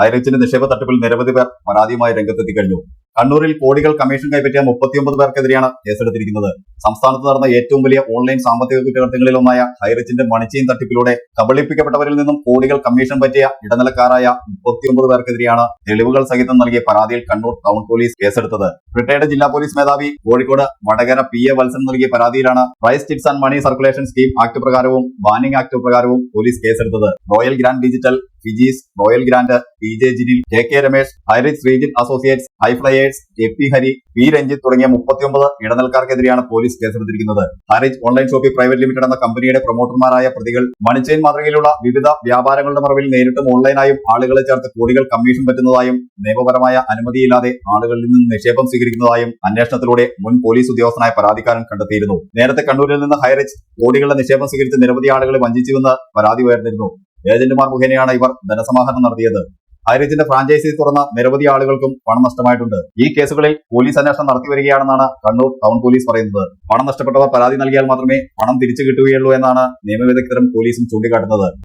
ഹൈറിച്ചിന്റെ നിക്ഷേപ തട്ടിപ്പിൽ നിരവധി പേർ പരാതിയുമായി രംഗത്തെത്തി കഴിഞ്ഞു. കണ്ണൂരിൽ കോടികൾ കമ്മീഷൻ കൈപ്പറ്റിയ മുപ്പത്തിയൊമ്പത് പേർക്കെതിരെയാണ് കേസെടുത്തിരിക്കുന്നത്. സംസ്ഥാനത്ത് നടന്ന ഏറ്റവും വലിയ ഓൺലൈൻ സാമ്പത്തിക കുറ്റകൃത്യങ്ങളിൽ ഒന്നായ ഹൈറേഞ്ചിന്റെ മണിച്ചീൻ തട്ടിപ്പിലൂടെ കബളിപ്പിക്കപ്പെട്ടവരിൽ നിന്നും കോടികൾ കമ്മീഷൻ പറ്റിയ ഇടനിലക്കാരായ മുപ്പത്തിയൊമ്പത് പേർക്കെതിരെയാണ് തെളിവുകൾ സഹിതം നൽകിയ പരാതിയിൽ കണ്ണൂർ ടൗൺ പോലീസ് കേസെടുത്തത്. റിട്ടയർഡ് ജില്ലാ പോലീസ് മേധാവി കോഴിക്കോട് വടകര പി എ വത്സൻ നൽകിയ പരാതിയിലാണ് prize tips and money circulation scheme act പ്രകാരവും banning act പ്രകാരവും പോലീസ് കേസെടുത്തത്. Royal grand digital ഫിജീസ് royal grand P J Jinil K K Ramesh Highrich region associates highflyers A P Hari P Ranjith തുടങ്ങിയ മുപ്പത്തിയൊമ്പത് ഇടനിലക്കാർക്കെതിരെയാണ് police കേസെടുത്തിരിക്കുന്നത്. Highrich online shopping private limited എന്ന കമ്പനിയുടെ പ്രൊമോട്ടർമാരായ പ്രതികൾ മണിച്ചെയിൻ മാതൃകയിലുള്ള വിവിധ വ്യാപാരങ്ങളുടെ മറവിൽ നേരിട്ടും ഓൺലൈനായും ആളുകളെ ചേർത്ത് കോടികൾ കമ്മീഷൻ പറ്റുന്നതായും നിയമപരമായ അനുമതിയില്ലാതെ ആളുകളിൽ നിന്ന് നിക്ഷേപം സ്വീകരിക്കുന്നതായും അന്വേഷണത്തിലൂടെ മുൻ പോലീസ് ഉദ്യോഗസ്ഥനായ പരാതിക്കാരൻ കണ്ടെത്തിയിരുന്നു. നേരത്തെ കണ്ണൂരിൽ നിന്ന് ഹൈറിച്ച് കോടികളുടെ നിക്ഷേപം സ്വീകരിച്ച് നിരവധി ആളുകളെ വഞ്ചിച്ചുവെന്ന് പരാതി ഉയർന്നിരുന്നു. ഏജന്റുമാർ മുഖേനയാണ് ഇവർ ധനസമാഹരണം നടത്തിയത്. ഹൈറിച്ചിന്റെ ഫ്രാഞ്ചൈസി തുറന്ന നിരവധി ആളുകൾക്കും പണം നഷ്ടമായിട്ടുണ്ട്. ഈ കേസുകളിൽ പോലീസ് അന്വേഷണം നടത്തി വരികയാണെന്നാണ് കണ്ണൂർ ടൗൺ പോലീസ് പറയുന്നത്. പണം നഷ്ടപ്പെട്ടവർ പരാതി നൽകിയാൽ മാത്രമേ പണം തിരിച്ചു കിട്ടുകയുള്ളൂ എന്നാണ് നിയമവിദഗ്ധരും പോലീസും ചൂണ്ടിക്കാട്ടുന്നത്.